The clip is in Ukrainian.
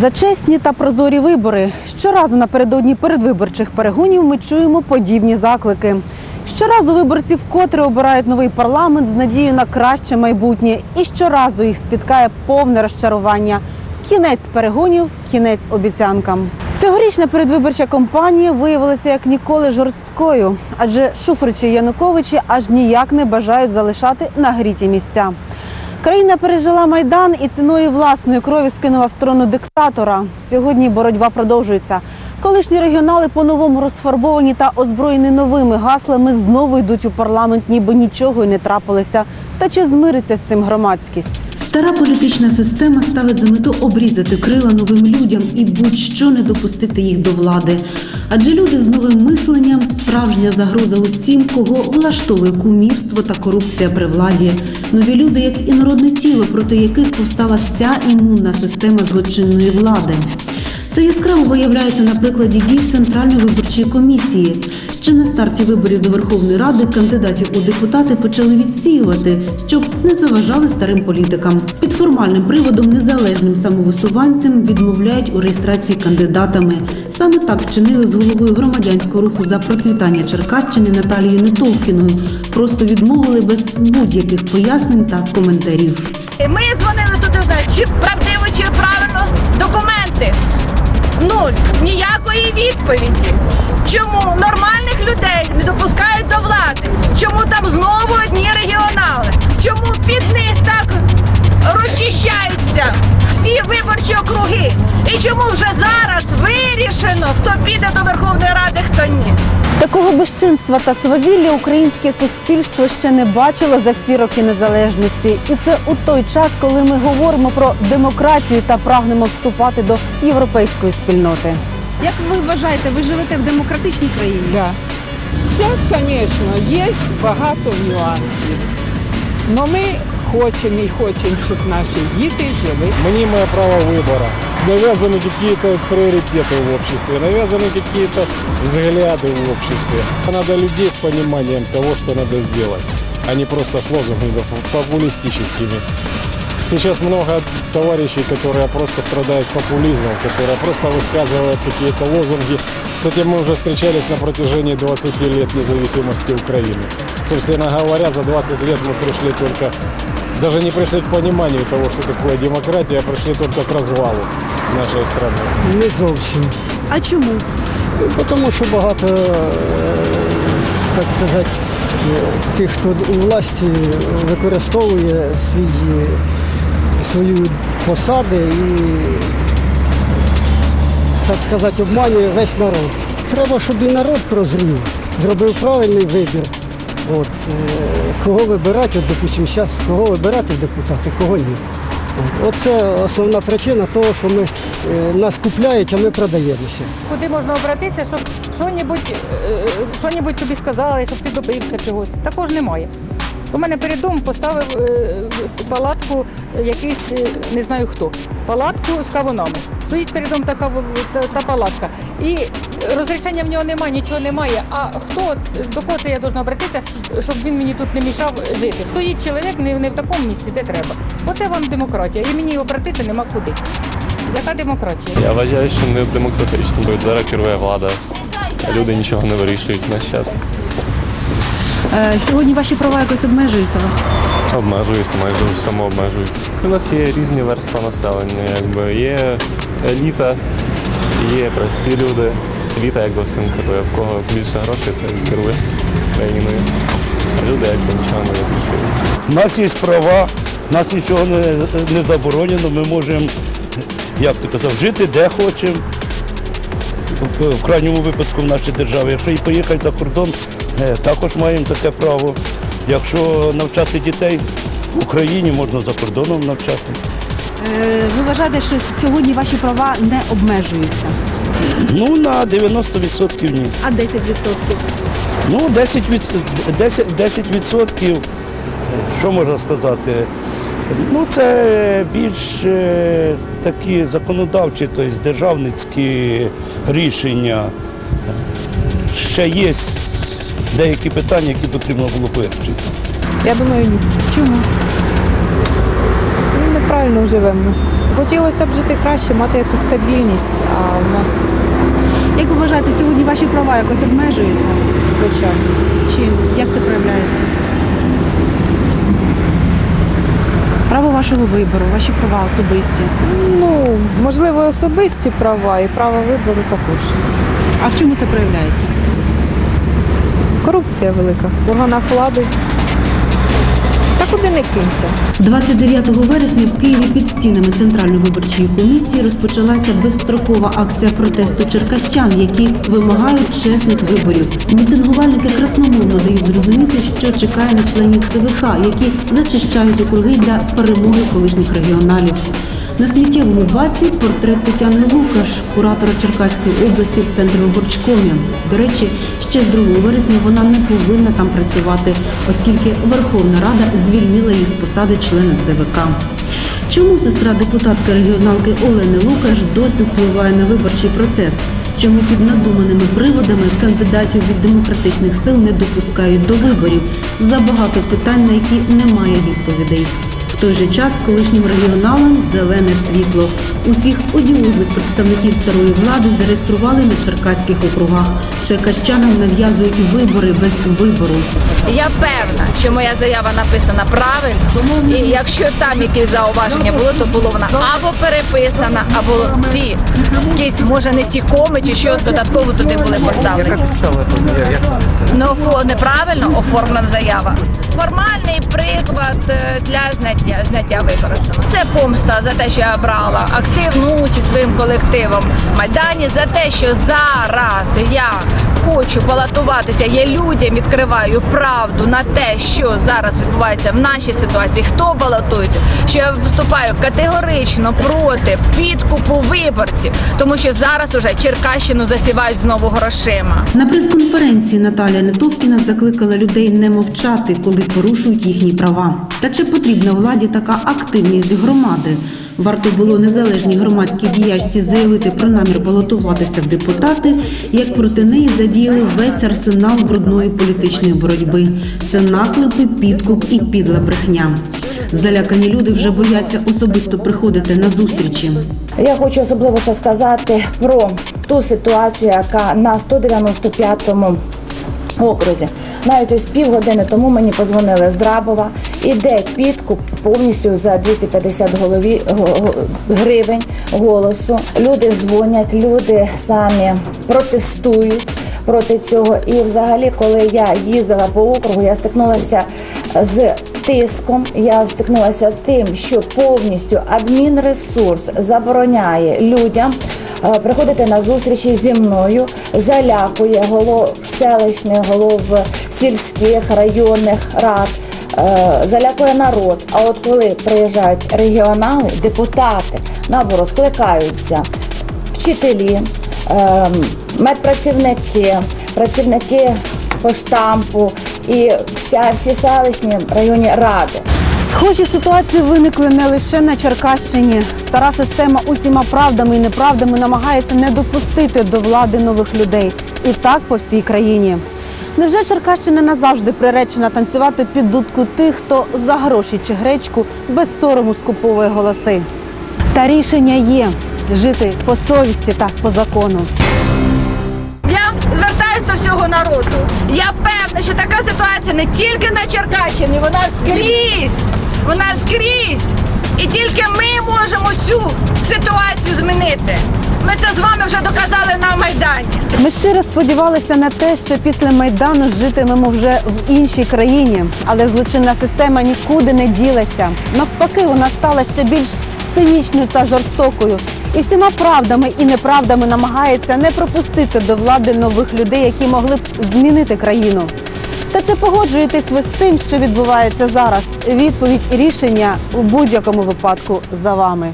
За чесні та прозорі вибори. Щоразу напередодні передвиборчих перегонів ми чуємо подібні заклики. Щоразу виборці вкотре обирають новий парламент з надією на краще майбутнє, і щоразу їх спіткає повне розчарування. Кінець перегонів, кінець обіцянкам. Цьогорічна передвиборча кампанія виявилася як ніколи жорсткою, адже шуфричі Януковичі аж ніяк не бажають залишати нагріті місця. Країна пережила майдан і ціною власної крові скинула сторону диктатора. Сьогодні боротьба продовжується. Колишні регіонали по-новому розфарбовані та озброєні новими гаслами знову йдуть у парламент, ніби нічого й не трапилося. Та чи змириться з цим громадськість? Стара політична система ставить за мету обрізати крила новим людям і будь-що не допустити їх до влади. Адже люди з новим мисленням справжня загроза усім, кого влаштовує кумівство та корупція при владі. Нові люди, як інородне тіло, проти яких повстала вся імунна система злочинної влади. Це яскраво виявляється на прикладі дій Центральної виборчої комісії. Ще на старті виборів до Верховної Ради кандидатів у депутати почали відсіювати, щоб не заважали старим політикам. Під формальним приводом незалежним самовисуванцям відмовляють у реєстрації кандидатами. Саме так вчинили з головою громадянського руху за процвітання Черкащини Наталією Нетовкіною. Просто відмовили без будь-яких пояснень та коментарів. Ми дзвонили туди, чи правдиво, чи правильно документи. Нуль. Ніякої відповіді. Чому нормальних людей не допускають до влади? Чому там знову одні регіонали? Чому під них так розчищаються всі виборчі округи? І чому вже зараз вирішено, хто піде до Верховної Ради, хто ні? Такого безчинства та свавілля українське суспільство ще не бачило за всі роки незалежності, і це у той час, коли ми говоримо про демократію та прагнемо вступати до європейської спільноти. Як ви вважаєте, ви живете в демократичній країні? Да. Зараз, звісно, є багато нюансів. Але ми хочемо і хочемо, щоб наші діти жили. мнимое право выбора. Навязаны какие-то приоритеты в обществе, навязаны какие-то взгляды в обществе. Надо людей с пониманием того, что надо сделать, а не просто с лозунгами популистическими. Сейчас много товарищей, которые просто страдают популизмом, которые просто высказывают какие-то лозунги. С этим мы уже встречались на протяжении 20 лет независимости Украины. Собственно говоря, за 20 лет мы пришли только, даже не пришли к пониманию того, что такое демократия, а пришли только к развалу нашей страны. Не зовсім. А чому? Тому що багато, е, так сказати, е, тих, хто у власті використовує свої, свої посади і, так сказати, обманює весь народ. Треба, щоб і народ прозрів, зробив правильний вибір. От, е, кого вибирати, от, допустимо, зараз, кого вибирати депутати, кого ні. Оце основна причина того, що ми, е, нас купляють, а ми продаємося. Куди можна обратитися, щоб що-небудь, е, тобі сказали, щоб ти добився чогось. Також немає. У мене перед поставив е, палатку якийсь, е, не знаю хто, палатку з кавунами. Стоїть перед домом така в- та, та палатка. І розрішення в нього немає, нічого немає. А хто до кого це я должна обратитися, щоб він мені тут не мішав жити? Стоїть чоловік не, не в такому місці, де треба. Оце вам демократія. І мені обратитися нема куди. Яка демократія? Я вважаю, що не демократично, бо зараз керує влада. Люди нічого не вирішують в наш час. Е, сьогодні ваші права якось обмежуються. Обмежуються, майже у всьому обмежуються. У нас є різні верства населення, якби є еліта, є прості люди. Еліта якби всім керує, в кого більше грошей, той і керує країною. А люди якби нічого не вирішують. У нас є права, нас нічого не, не заборонено, ми можемо, як ти казав, жити де хочемо. В- В крайньому випадку в нашій державі. Якщо і поїхати за кордон, е, також маємо таке право. Якщо навчати дітей в Україні, можна за кордоном навчати. Е, ви вважаєте, що сьогодні ваші права не обмежуються? Ну, на 90% ні. А 10%? Ну, 10%, від, 10, 10% що можна сказати? Ну, це більш е, такі законодавчі, тобто державницькі рішення. Е, Ще є деякі питання, які потрібно було вирішити. Я думаю, ні. Чому? Ми Неправильно живемо. Хотілося б жити краще, мати якусь стабільність, а у нас, Як ви вважаєте, сьогодні ваші права якось обмежуються? звичайно. Чим? Як це проявляється? Право вашого вибору, ваші права особисті. Ну, можливо, особисті права і право вибору також. А в чому це проявляється? Корупція велика в органах влади. Та куди не кинься. 29 вересня в Києві під стінами Центральної виборчої комісії розпочалася безстрокова акція протесту черкащан, які вимагають чесних виборів. Мітингувальники красномовно дають зрозуміти, що чекає на членів ЦВК, які зачищають округи для перемоги колишніх регіоналів. На сміттєвому баці портрет Тетяни Лукаш, куратора Черкаської області в центрі виборчкомі. До речі, ще з 2 вересня вона не повинна там працювати, оскільки Верховна Рада звільнила її з посади члена ЦВК. Чому сестра депутатки регіоналки Олени Лукаш досі впливає на виборчий процес? Чому під надуманими приводами кандидатів від демократичних сил не допускають до виборів? Забагато питань, на які немає відповідей. В той же час колишнім регіоналам зелене світло. Усіх одіозних представників старої влади зареєстрували на черкаських округах. Черкащанам нав'язують вибори без вибору. Я певна, що моя заява написана правильно, і якщо там якісь зауваження було, то було вона або переписана, або ці якісь, може, не ті коми, чи що додатково туди були поставлені. Ну, неправильно оформлена заява. Формальний приклад е, для зняття, зняття використано. Це помста за те, що я брала активну участь своїм колективом в Майдані, за те, що зараз я хочу балотуватися, я людям відкриваю правду на те, що зараз відбувається в нашій ситуації, хто балотується, що я виступаю категорично проти підкупу виборців, тому що зараз уже Черкащину засівають знову грошима. На прес-конференції Наталія Нетовкіна закликала людей не мовчати, коли порушують їхні права. Та чи потрібна владі така активність громади? Варто було незалежній громадській діячці заявити про намір балотуватися в депутати, як проти неї задіяли весь арсенал брудної політичної боротьби. Це наклепи, підкуп і підла брехня. Залякані люди вже бояться особисто приходити на зустрічі. Я хочу особливо ще сказати про ту ситуацію, яка на 195-му окрузі. Навіть ось півгодини тому мені позвонили з Драбова. Іде підкуп повністю за 250 голові, го- го- гривень голосу. Люди дзвонять, люди самі протестують проти цього. І взагалі, коли я їздила по округу, я стикнулася з тиском. Я стикнулася тим, що повністю адмінресурс забороняє людям приходити на зустрічі зі мною, залякує голов селищних, голов сільських районних рад. е, Залякує народ. А от коли приїжджають регіонали, депутати, наоборот, скликаються вчителі, ем, медпрацівники, працівники по штампу і вся всі селищні районні ради. Схожі ситуації виникли не лише на Черкащині. Стара система усіма правдами і неправдами намагається не допустити до влади нових людей. І так по всій країні. Невже Черкащина назавжди приречена танцювати під дудку тих, хто за гроші чи гречку без сорому скуповує голоси? Та рішення є жити по совісті та по закону. Я звертаюся до всього народу. Я певна, що така ситуація не тільки на Черкащині, вона скрізь. Вона скрізь. І тільки ми можемо цю ситуацію змінити. Ми це з вами вже доказали на Майдані. Ми щиро сподівалися на те, що після майдану житимемо вже в іншій країні, але злочинна система нікуди не ділася. Навпаки, вона стала ще більш цинічною та жорстокою. І всіма правдами і неправдами намагається не пропустити до влади нових людей, які могли б змінити країну. Та чи погоджуєтесь ви з тим, що відбувається зараз? Відповідь і рішення у будь-якому випадку за вами.